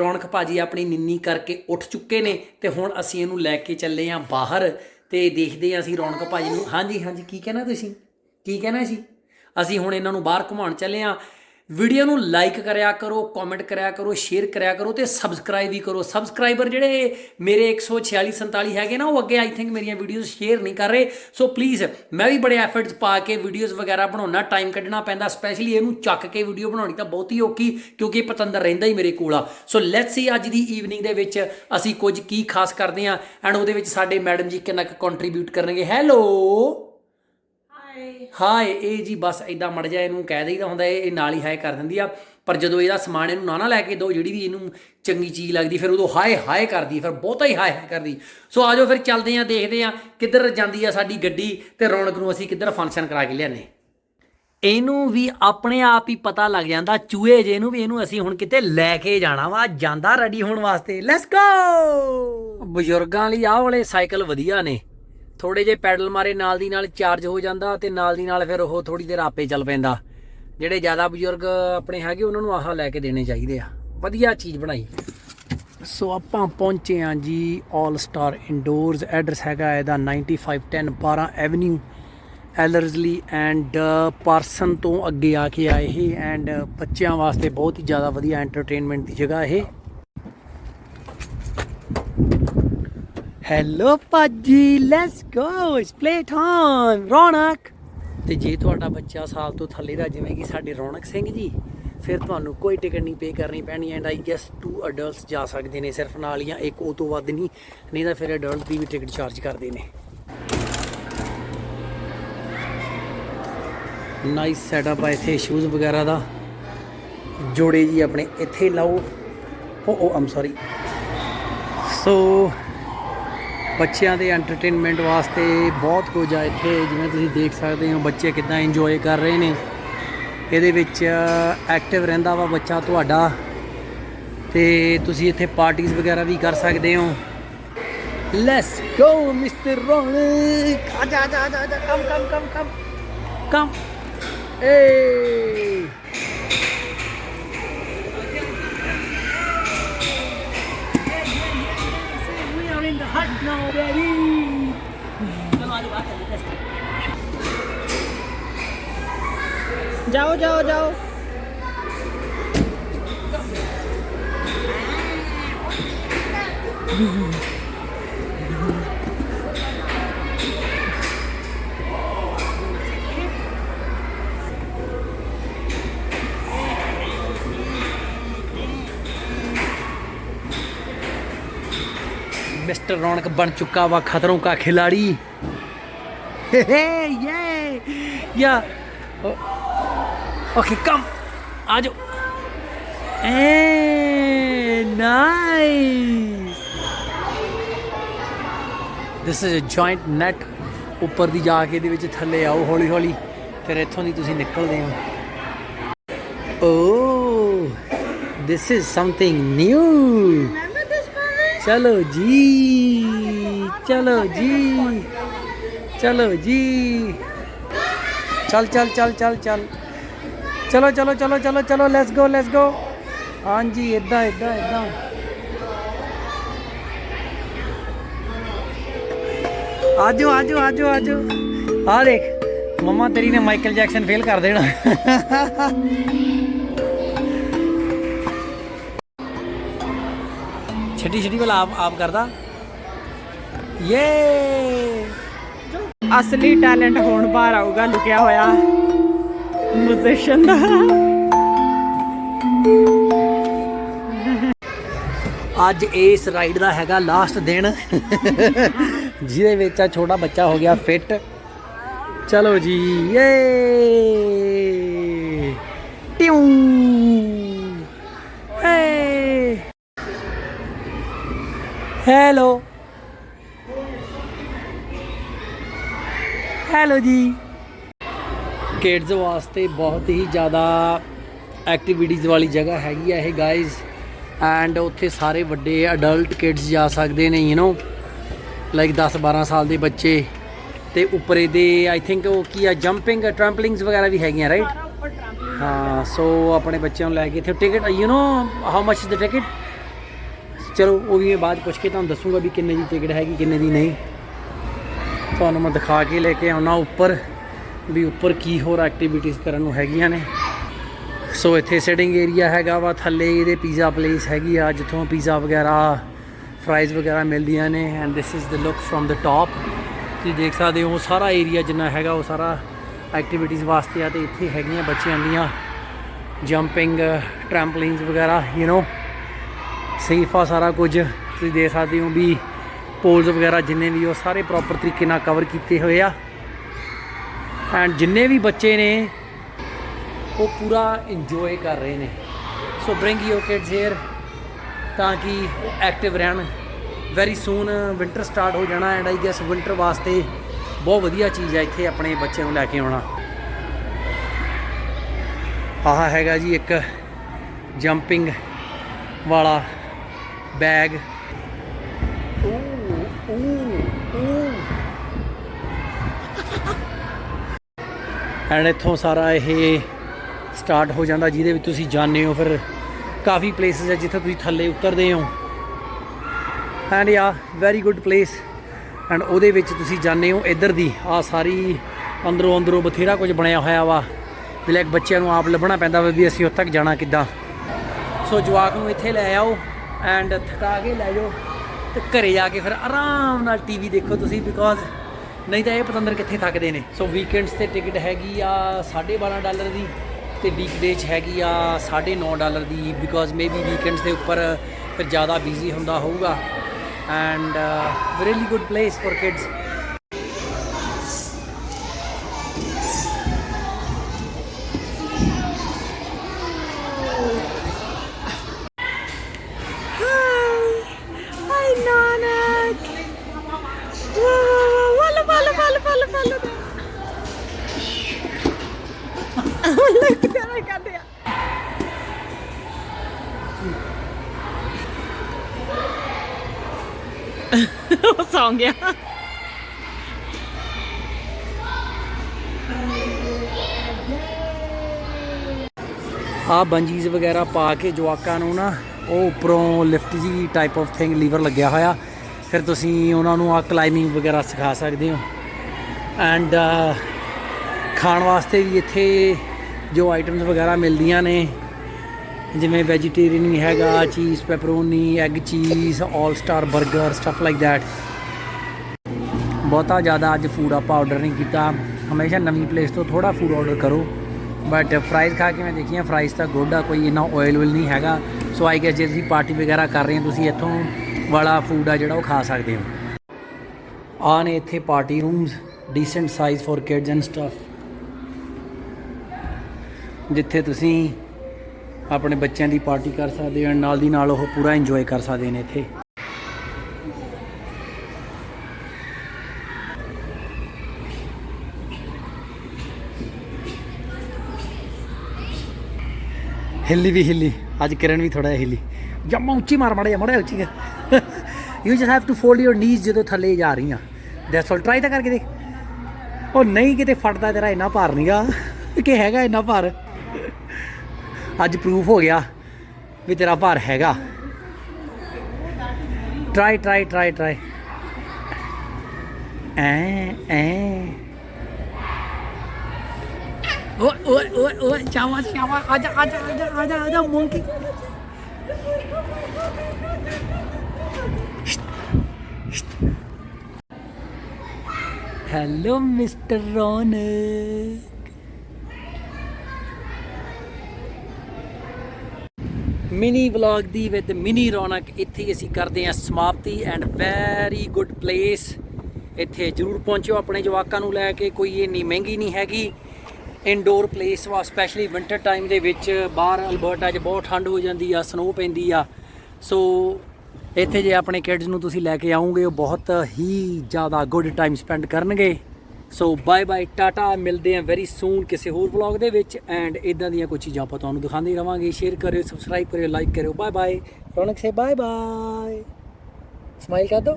ਰੌਣਕ ਭਾਜੀ ਆਪਣੀ ਨਿੰਨੀ ਕਰਕੇ ਉੱਠ ਚੁੱਕੇ ਨੇ ਤੇ ਹੁਣ ਅਸੀਂ ਇਹਨੂੰ ਲੈ ਕੇ ਚੱਲੇ ਆਂ ਬਾਹਰ ਤੇ ਦੇਖਦੇ ਆਂ ਅਸੀਂ ਰੌਣਕ ਭਾਜੀ ਨੂੰ। ਹਾਂਜੀ ਹਾਂਜੀ, ਕੀ ਕਹਿਣਾ ਤੁਸੀਂ? ਕੀ ਕਹਿਣਾ ਸੀ ਅਸੀਂ ਹੁਣ ਇਹਨਾਂ ਨੂੰ ਬਾਹਰ ਘੁਮਾਉਣ ਚੱਲੇ ਆਂ ਵੀਡੀਓ ਨੂੰ ਲਾਈਕ ਕਰਿਆ ਕਰੋ ਕਮੈਂਟ ਕਰਿਆ ਕਰੋ ਸ਼ੇਅਰ ਕਰਿਆ ਕਰੋ ਤੇ ਸਬਸਕ੍ਰਾਈਬ ਵੀ ਕਰੋ। ਸਬਸਕ੍ਰਾਈਬਰ ਜਿਹੜੇ ਮੇਰੇ 146 47 ਹੈਗੇ ਨਾ, ਉਹ ਅੱਗੇ ਆਈ ਥਿੰਕ ਮੇਰੀਆਂ ਵੀਡੀਓਜ਼ ਸ਼ੇਅਰ ਨਹੀਂ ਕਰ ਰਹੇ। ਸੋ ਪਲੀਜ਼ ਮੈਂ ਵੀ ਬੜੇ ਐਫਰਟਸ ਪਾ ਕੇ ਵੀਡੀਓਜ਼ ਵਗੈਰਾ ਬਣਾਉਣਾ ਟਾਈਮ ਕੱਢਣਾ ਪੈਂਦਾ ਸਪੈਸ਼ਲੀ ਇਹਨੂੰ ਚੱਕ ਕੇ ਵੀਡੀਓ ਬਣਾਉਣੀ ਤਾਂ ਬਹੁਤ ਹੀ ਔਖੀ, ਕਿਉਂਕਿ ਇਹ ਪਤੰਦਰ ਰਹਿੰਦਾ ਹੀ ਮੇਰੇ ਕੋਲ ਆ। ਸੋ ਲੈਟਸ ਸੀ ਅੱਜ ਦੀ ਈਵਨਿੰਗ ਦੇ ਵਿੱਚ ਅਸੀਂ ਕੁਝ ਕੀ ਖਾਸ ਕਰਦੇ ਆ ਐਂਡ ਉਹਦੇ ਵਿੱਚ ਸਾਡੇ ਮੈਡਮ ਜੀ ਕਿੰਨਾ ਕੁ ਕੰਟਰੀਬਿਊਟ ਕਰਨਗੇ। ਹੈਲੋ ਹਾਏ ਇਹ ਜੀ ਬਸ ਇਦਾਂ ਮੜ ਜਾ ਇਹਨੂੰ ਕਹਿ ਦੇਈਦਾ ਹੁੰਦਾ, ਇਹ ਨਾਲ ਹੀ ਹਾਏ ਕਰ ਦਿੰਦੀ ਆ। ਪਰ ਜਦੋਂ ਇਹਦਾ ਸਮਾਨ ਇਹਨੂੰ ਨਾ ਨਾ ਲੈ ਕੇ ਦੋ ਜਿਹੜੀ ਵੀ ਇਹਨੂੰ ਚੰਗੀ ਚੀਜ਼ ਲੱਗਦੀ, ਫਿਰ ਉਦੋਂ ਹਾਏ ਹਾਏ ਕਰਦੀ, ਫਿਰ ਬਹੁਤਾ ਹੀ ਹਾਏ ਹਾਏ ਕਰਦੀ। ਸੋ ਆਜੋ ਫਿਰ ਚੱਲਦੇ ਆ, ਦੇਖਦੇ ਆ ਕਿੱਧਰ ਜਾਂਦੀ ਆ ਸਾਡੀ ਗੱਡੀ ਤੇ ਰੌਣਕ ਨੂੰ ਅਸੀਂ ਕਿੱਧਰ ਫੰਕਸ਼ਨ ਕਰਾ ਕੇ ਲਿਆਨੇ। ਇਹਨੂੰ ਵੀ ਆਪਣੇ ਆਪ ਹੀ ਪਤਾ ਲੱਗ ਜਾਂਦਾ, ਚੂਹੇ ਜੇ ਨੂੰ ਵੀ ਇਹਨੂੰ ਅਸੀਂ ਹੁਣ ਕਿਤੇ ਲੈ ਕੇ ਜਾਣਾ ਵਾ, ਜਾਂਦਾ ਰੈਡੀ ਹੋਣ ਵਾਸਤੇ। ਲੈਟਸ ਗੋ ਬਜ਼ੁਰਗਾਂ ਲਈ ਆਹ ਵਾਲੇ ਸਾਈਕਲ ਵਧੀਆ ਨੇ। ਥੋੜੇ ਜੇ ਪੈਡਲ ਮਾਰੇ, ਨਾਲ ਦੀ ਨਾਲ ਚਾਰਜ ਹੋ ਜਾਂਦਾ ਤੇ ਨਾਲ ਦੀ ਨਾਲ ਫਿਰ ਉਹ ਥੋੜੀ ਦੇਰ ਆਪੇ ਚੱਲ ਪੈਂਦਾ। ਜਿਹੜੇ ਜ਼ਿਆਦਾ ਬਜ਼ੁਰਗ ਆਪਣੇ ਹੈਗੇ, ਉਹਨਾਂ ਨੂੰ ਆਹ ਲੈ ਕੇ ਦੇਣੇ ਚਾਹੀਦੇ ਆ। ਵਧੀਆ ਚੀਜ਼ ਬਣਾਈ। ਸੋ ਆਪਾਂ ਪਹੁੰਚੇ ਹਾਂ ਜੀ 올 ਸਟਾਰ ਇੰਡੋਰਸ ਐਡਰੈਸ ਹੈਗਾ ਇਹਦਾ 9510 12 ਐਵਨਿਊ, ਐਲਰਜ਼ਲੀ ਐਂਡ ਪਾਰਸਨ ਤੋਂ ਅੱਗੇ ਆ ਕੇ ਆਏ ਇਹ, ਐਂਡ ਬੱਚਿਆਂ ਵਾਸਤੇ ਬਹੁਤ ਹੀ ਜ਼ਿਆਦਾ ਵਧੀਆ ਐਂਟਰਟੇਨਮੈਂਟ ਦੀ ਜਗ੍ਹਾ ਇਹ। ਹੈਲੋ ਪਾਜੀ let's go it's play time Raunak ਤੇ ਜੇ ਤੁਹਾਡਾ ਬੱਚਾ ਸਾਲ ਤੋਂ ਥੱਲੇ ਦਾ, ਜਿਵੇਂ ਕਿ ਸਾਡੇ ਰੌਣਕ ਸਿੰਘ ਜੀ, ਫਿਰ ਤੁਹਾਨੂੰ ਕੋਈ ਟਿਕਟ ਨਹੀਂ ਪੇ ਕਰਨੀ ਪੈਣੀ and I guess two adults ਜਾ ਸਕਦੇ ਨੇ, ਸਿਰਫ ਨਾਲ ਜਾਂ ਇੱਕ ਉਹ ਤੋਂ ਵੱਧ ਨਹੀਂ ਨਹੀਂ ਤਾਂ ਫਿਰ ਅਡਲਟ ਦੀ ਵੀ ਟਿਕਟ ਚਾਰਜ ਕਰਦੇ ਨੇ। ਨਾਈਸ ਸੈਟਅਪ ਆ ਇੱਥੇ ਸ਼ੂਜ਼ ਵਗੈਰਾ ਦਾ। ਜੋੜੇ ਜੀ ਆਪਣੇ ਇੱਥੇ ਲਾਓ। ਓ ਓ ਆਮ ਸੌਰੀ ਸੋ ਬੱਚਿਆਂ ਦੇ ਐਂਟਰਟੇਨਮੈਂਟ ਵਾਸਤੇ ਬਹੁਤ ਕੁਝ ਆ ਇੱਥੇ, ਜਿਵੇਂ ਤੁਸੀਂ ਦੇਖ ਸਕਦੇ ਹੋ, ਬੱਚੇ ਕਿੱਦਾਂ ਇੰਜੋਏ ਕਰ ਰਹੇ ਨੇ। ਇਹਦੇ ਵਿੱਚ ਐਕਟਿਵ ਰਹਿੰਦਾ ਵਾ ਬੱਚਾ ਤੁਹਾਡਾ। ਤੇ ਤੁਸੀਂ ਇੱਥੇ ਪਾਰਟੀਆਂ ਵਗੈਰਾ ਵੀ ਕਰ ਸਕਦੇ ਹੋ। ਲੈਟਸ ਗੋ ਮਿਸਟਰ ਰੌਣਕ ਆ ਜਾ ਜਾ ਜਾ ਕਮ ਕਮ ਕਮ ਕਮ ਕਮ ਏ जाओ जाओ जाओ। मिस्टर रौनक बन चुका हुआ खतरों का खिलाड़ी। ਯੇ ਯਾ ਓਕੇ ਕਮ ਆ ਜਾਓ ਐ nice this is a joint net ਉੱਪਰ ਦੀ ਜਾ ਕੇ ਇਹਦੇ ਵਿੱਚ ਥੱਲੇ ਆਓ ਹੌਲੀ ਹੌਲੀ ਫਿਰ ਇੱਥੋਂ ਦੀ ਤੁਸੀਂ ਨਿਕਲਦੇ ਹੋ oh this is something new ਚਲੋ ਜੀ ਚਲੋ ਜੀ ਚਲੋ ਜੀ। ਚੱਲ ਚੱਲ ਚੱਲ ਚੱਲ ਚੱਲ। ਚਲੋ ਚਲੋ ਚਲੋ ਚਲੋ ਚਲੋ ਲੈਟਸ ਗੋ ਲੈਟਸ ਗੋ ਹਾਂਜੀ ਇਦਾਂ ਇਦਾਂ ਇਦਾਂ ਆਜੋ ਆਜੋ ਆਜੋ ਆਜੋ। ਆ ਦੇਖ, ਮਮਾ ਤੇਰੀ ਨੇ ਮਾਈਕਲ ਜੈਕਸਨ ਫੇਲ ਕਰ ਦੇਣਾ। ਛੱਡੀ ਛੱਡੀ ਵਾਲਾ ਆਪ ਆਪ ਕਰਦਾ। ਯੇ ਅਸਲੀ ਟੈਲੈਂਟ ਹੁਣ ਬਾਹਰ ਆਊਗਾ, ਲੁਕਿਆ ਹੋਇਆ ਮਿਊਜ਼ੀਸ਼ੀਅਨ ਦਾ। ਅੱਜ ਇਸ ਰਾਈਡ ਦਾ ਹੈਗਾ ਲਾਸਟ ਦਿਨ। ਜਿਹਦੇ ਵਿੱਚ ਆ ਛੋਟਾ ਬੱਚਾ ਹੋ ਗਿਆ ਫਿੱਟ ਚਲੋ ਜੀ ਏ ਟਿਊ! ਏ ਹੈਲੋ ਹੈਲੋ ਜੀ ਕਿਡਜ਼ ਵਾਸਤੇ ਬਹੁਤ ਹੀ ਜ਼ਿਆਦਾ ਐਕਟੀਵਿਟੀਜ਼ ਵਾਲੀ ਜਗ੍ਹਾ ਹੈਗੀ ਆ ਇਹ ਗਾਇਜ਼ ਐਂਡ ਉੱਥੇ ਸਾਰੇ ਵੱਡੇ ਅਡਲਟ ਕਿਡਸ ਜਾ ਸਕਦੇ ਨੇ ਯੂ نو ਲਾਈਕ 10 12 ਸਾਲ ਦੇ ਬੱਚੇ ਤੇ ਉੱਪਰ ਇਹਦੇ ਆਈ ਥਿੰਕ ਉਹ ਕੀ ਆ ਜੰਪਿੰਗ ਟ੍ਰੈਂਪਲਿੰਗਸ ਵਗੈਰਾ ਵੀ ਹੈਗੀਆਂ ਰਾਈਟ ਹਾਂ ਸੋ ਆਪਣੇ ਬੱਚਿਆਂ ਨੂੰ ਲੈ ਕੇ ਇੱਥੇ ticket you know how much is the ticket ਚਲੋ ਉਹ ਵੀ ਮੈਂ ਬਾਅਦ 'ਚ ਪੁੱਛ ਕੇ ਤੁਹਾਨੂੰ ਦੱਸੂਗਾ ਵੀ ਕਿੰਨੇ ਦੀ ਟਿਕਟ ਹੈਗੀ ਕਿੰਨੇ ਦੀ ਨਹੀਂ ਤੁਹਾਨੂੰ ਮੈਂ ਦਿਖਾ ਕੇ ਲੈ ਕੇ ਆਉਣਾ ਉੱਪਰ ਵੀ ਉੱਪਰ ਕੀ ਹੋਰ ਐਕਟੀਵਿਟੀਜ਼ ਕਰਨ ਨੂੰ ਹੈਗੀਆਂ ਨੇ। ਸੋ ਇੱਥੇ ਸਿਟਿੰਗ ਏਰੀਆ ਹੈਗਾ ਵਾ, ਥੱਲੇ ਇਹਦੇ ਪੀਜ਼ਾ ਪਲੇਸ ਹੈਗੀ ਆ, ਜਿੱਥੋਂ ਪੀਜ਼ਾ ਵਗੈਰਾ ਫਰਾਈਜ਼ ਵਗੈਰਾ ਮਿਲਦੀਆਂ ਨੇ and this is the look from the top ਤੁਸੀਂ ਦੇਖ ਸਕਦੇ ਹੋ ਸਾਰਾ ਏਰੀਆ ਜਿੰਨਾ ਹੈਗਾ, ਉਹ ਸਾਰਾ ਐਕਟੀਵਿਟੀਜ਼ ਵਾਸਤੇ ਆ, ਤੇ ਇੱਥੇ ਹੈਗੀਆਂ ਬੱਚਿਆਂ ਦੀਆਂ ਜੰਪਿੰਗ ਟ੍ਰੈਂਪਲਿਨਸ ਵਗੈਰਾ ਯੂ نو ਸੇਫ ਆ ਸਾਰਾ ਕੁਝ। ਤੁਸੀਂ ਦੇਖ ਸਕਦੇ ਹੋ ਵੀ ਪੋਲਸ ਵਗੈਰਾ ਜਿੰਨੇ ਵੀ ਉਹ ਸਾਰੇ ਪ੍ਰੋਪਰ ਤਰੀਕੇ ਨਾਲ ਕਵਰ ਕੀਤੇ ਹੋਏ ਆ। ਐਂਡ ਜਿੰਨੇ ਵੀ ਬੱਚੇ ਨੇ, ਉਹ ਪੂਰਾ ਇੰਜੋਏ ਕਰ ਰਹੇ ਨੇ। So bring your kids here ਤਾਂ ਕਿ ਐਕਟਿਵ ਰਹਿਣ। ਵੈਰੀ ਸੂਨ ਵਿੰਟਰ ਸਟਾਰਟ ਹੋ ਜਾਣਾ ਐਂਡ ਆਈ ਗੈਸ ਵਿੰਟਰ ਵਾਸਤੇ ਬਹੁਤ ਵਧੀਆ ਚੀਜ਼ ਹੈ ਇੱਥੇ ਆਪਣੇ ਬੱਚਿਆਂ ਨੂੰ ਲੈ ਕੇ ਆਉਣਾ। ਆਹ ਹੈਗਾ ਜੀ ਇੱਕ ਜੰਪਿੰਗ ਵਾਲਾ ਬੈਗ ਐਂਡ ਇੱਥੋਂ ਸਾਰਾ ਇਹ ਸਟਾਰਟ ਹੋ ਜਾਂਦਾ ਜਿਹਦੇ ਵਿੱਚ ਤੁਸੀਂ ਜਾਂਦੇ ਹੋ, ਫਿਰ ਕਾਫੀ ਪਲੇਸਿਸ ਹੈ ਜਿੱਥੇ ਤੁਸੀਂ ਥੱਲੇ ਉਤਰਦੇ ਹੋ। ਐਂਡ ਯਾ ਵੈਰੀ ਗੁੱਡ ਪਲੇਸ ਐਂਡ ਉਹਦੇ ਵਿੱਚ ਤੁਸੀਂ ਜਾਂਦੇ ਹੋ, ਇੱਧਰ ਦੀ ਆ ਸਾਰੀ ਅੰਦਰੋਂ ਅੰਦਰੋਂ ਬਥੇਰਾ ਕੁਝ ਬਣਿਆ ਹੋਇਆ ਵਾ। ਵੀ ਲਾਈਕ ਬੱਚਿਆਂ ਨੂੰ ਆਪ ਲੱਭਣਾ ਪੈਂਦਾ ਵਾ ਵੀ ਅਸੀਂ ਉੱਥੇ ਤੱਕ ਜਾਣਾ ਕਿੱਦਾਂ। ਸੋ ਜਵਾਕ ਨੂੰ ਇੱਥੇ ਲੈ ਆਓ ਐਂਡ ਥਕਾ ਕੇ ਲੈ ਜਾਓ ਤੇ ਘਰੇ ਜਾ ਕੇ ਫਿਰ ਆਰਾਮ ਨਾਲ ਟੀਵੀ ਦੇਖੋ ਤੁਸੀਂ ਬਿਕੋਜ਼ ਨਹੀਂ ਤਾਂ ਇਹ ਪਤੰਦਰ ਕਿੱਥੇ ਥੱਕਦੇ ਨੇ? ਸੋ ਵੀਕਐਂਡਸ ਤੇ ਟਿਕਟ ਹੈਗੀ ਆ 12.5 ਡਾਲਰ ਦੀ ਤੇ ਵੀਕਡੇ 'ਚ ਹੈਗੀ ਆ 9.5 ਡਾਲਰ ਦੀ ਬਿਕੋਜ਼ ਮੇਬੀ ਵੀਕਐਂਡਸ ਦੇ ਉੱਪਰ ਫਿਰ ਜ਼ਿਆਦਾ ਬਿਜ਼ੀ ਹੁੰਦਾ ਹੋਊਗਾ। And really good place for kids ਸੌਂ ਗਿਆ ਆ ਬੰਜੀਜ਼ ਵਗੈਰਾ ਪਾ ਕੇ ਜਵਾਕਾਂ ਨੂੰ ਨਾ, ਉਹ ਉੱਪਰੋਂ ਲਿਫਟ ਜੀ ਟਾਈਪ ਆਫ ਥਿੰਗ ਲੀਵਰ ਲੱਗਿਆ ਹੋਇਆ। ਫਿਰ ਤੁਸੀਂ ਉਹਨਾਂ ਨੂੰ ਆ ਕਲਾਈਮਿੰਗ ਵਗੈਰਾ ਸਿਖਾ ਸਕਦੇ ਹੋ। ਐਂਡ ਖਾਣ ਵਾਸਤੇ ਵੀ ਇੱਥੇ ਜੋ ਆਈਟਮਸ ਵਗੈਰਾ ਮਿਲਦੀਆਂ ਨੇ, ਜਿਵੇਂ ਵੈਜੀਟੇਰੀਅਨ ਹੈਗਾ ਚੀਜ਼ ਪੈਪਰੋਨੀ ਐਗ ਚੀਜ਼ 올 ਸਟਾਰ 버ਗਰ ਸਟਫ ਲਾਈਕ ਥੈਟ ਬਹੁਤਾ ਜ਼ਿਆਦਾ ਅੱਜ ਫੂਡ ਆਪਾਂ ਆਰਡਰ ਨਹੀਂ ਕੀਤਾ। ਹਮੇਸ਼ਾ ਨਵੀਂ ਪਲੇਸ ਤੋਂ ਥੋੜਾ ਫੂਡ ਆਰਡਰ ਕਰੋ। ਬਟ ਫਰਾਈਜ਼ ਖਾ ਕੇ ਮੈਂ ਦੇਖੀਆਂ ਫਰਾਈਜ਼ ਤਾਂ ਗੋਡਾ ਕੋਈ ਇੰਨਾ ਆਇਲ ਵਿਲ ਨਹੀਂ ਹੈਗਾ। ਸੋ ਆਈ ਗੈਸ ਜੇ ਤੁਸੀਂ ਪਾਰਟੀ ਵਗੈਰਾ ਕਰ ਰਹੇ ਹੋ, ਤੁਸੀਂ ਇੱਥੋਂ ਵਾਲਾ ਫੂਡ ਆ ਜਿਹੜਾ ਉਹ ਖਾ ਸਕਦੇ ਹੋ। ਆ ਨੇ ਇੱਥੇ party rooms decent size for kids and stuff ਜਿੱਥੇ ਤੁਸੀਂ ਆਪਣੇ ਬੱਚਿਆਂ ਦੀ ਪਾਰਟੀ ਕਰ ਸਕਦੇ ਹੋ, ਨਾਲ ਦੀ ਨਾਲ ਉਹ ਪੂਰਾ ਇੰਜੋਏ ਕਰ ਸਕਦੇ ਨੇ ਇੱਥੇ। ਹਿੱਲੀ ਵੀ ਹਿੱਲੀ, ਅੱਜ ਕਿਰਨ ਵੀ ਥੋੜਾ ਹਿੱਲੀ। ਜੰਮਾ ਉੱਚੀ ਮਾਰ ਮੜਿਆ ਮੜਿਆ ਉੱਚੀ ਕਰ। You just have to fold your knees ਜਦੋਂ ਥੱਲੇ ਜਾ ਰਹੀਆਂ। ਦੈਟਸ ਆਲ ਟਰਾਈ ਤਾਂ ਕਰਕੇ ਦੇਖ। ਉਹ ਨਹੀਂ ਕਿਤੇ ਫਟਦਾ ਤੇਰਾ ਇੰਨਾ ਭਾਰ ਨਹੀਂਗਾ ਕਿ ਹੈਗਾ ਇੰਨਾ ਭਾਰ। ਅੱਜ ਪ੍ਰੂਫ ਹੋ ਗਿਆ ਵੀ ਤੇਰਾ ਭਾਰ ਹੈਗਾ। ਟਰਾਈ ਟਰਾਈ ਟਰਾਈ ਟਰਾਈ ਐ ਐ। ਓਏ ਓਏ ਓਏ ਓਏ ਚਾਵਾ ਚਾਵਾ ਆਜਾ ਆਜਾ ਆਜਾ ਆਜਾ ਆਜਾ monkey hello mister Raunak mini vlog the with mini Raunak ਇੱਥੇ ਹੀ ਅਸੀਂ ਕਰਦੇ ਹਾਂ ਸਮਾਪਤੀ ਐਂਡ ਵੈਰੀ ਗੁੱਡ ਪਲੇਸ ਇੱਥੇ ਜਰੂਰ ਪਹੁੰਚਿਓ ਆਪਣੇ ਜਵਾਕਾਂ ਨੂੰ ਲੈ ਕੇ, ਕੋਈ ਇੰਨੀ ਮਹਿੰਗੀ ਨਹੀਂ ਹੈਗੀ। ਇਨਡੋਰ ਪਲੇਸ ਵਾ ਸਪੈਸ਼ਲੀ ਵਿੰਟਰ ਟਾਈਮ ਦੇ ਵਿੱਚ ਬਾਹਰ ਅਲਬਰਟਾ 'ਚ ਬਹੁਤ ਠੰਡ ਹੋ ਜਾਂਦੀ ਆ ਸਨੋ ਪੈਂਦੀ ਆ। ਸੋ ਇੱਥੇ ਜੇ ਆਪਣੇ ਕਿਡਸ ਨੂੰ ਤੁਸੀਂ ਲੈ ਕੇ ਆਉਂਗੇ, ਉਹ ਬਹੁਤ ਹੀ ਜ਼ਿਆਦਾ ਗੁੱਡ ਟਾਈਮ ਸਪੈਂਡ ਕਰਨਗੇ। ਸੋ ਬਾਏ ਬਾਏ ਟਾਟਾ ਮਿਲਦੇ ਆ ਵੈਰੀ ਸੂਨ ਕਿਸੇ ਹੋਰ ਵਲੌਗ ਦੇ ਵਿੱਚ ਐਂਡ ਇਦਾਂ ਦੀਆਂ ਕੁਝ ਚੀਜ਼ਾਂ ਆਪਾਂ ਤੁਹਾਨੂੰ ਦਿਖਾਉਂਦੇ ਰਵਾਂਗੇ। ਸ਼ੇਅਰ ਕਰਿਓ ਸਬਸਕ੍ਰਾਈਬ ਕਰਿਓ ਲਾਈਕ ਕਰਿਓ ਬਾਏ ਬਾਏ ਰੌਣਕ ਸੇ ਬਾਏ ਬਾਏ ਸਮਾਈਲ ਕਰ ਦੋ।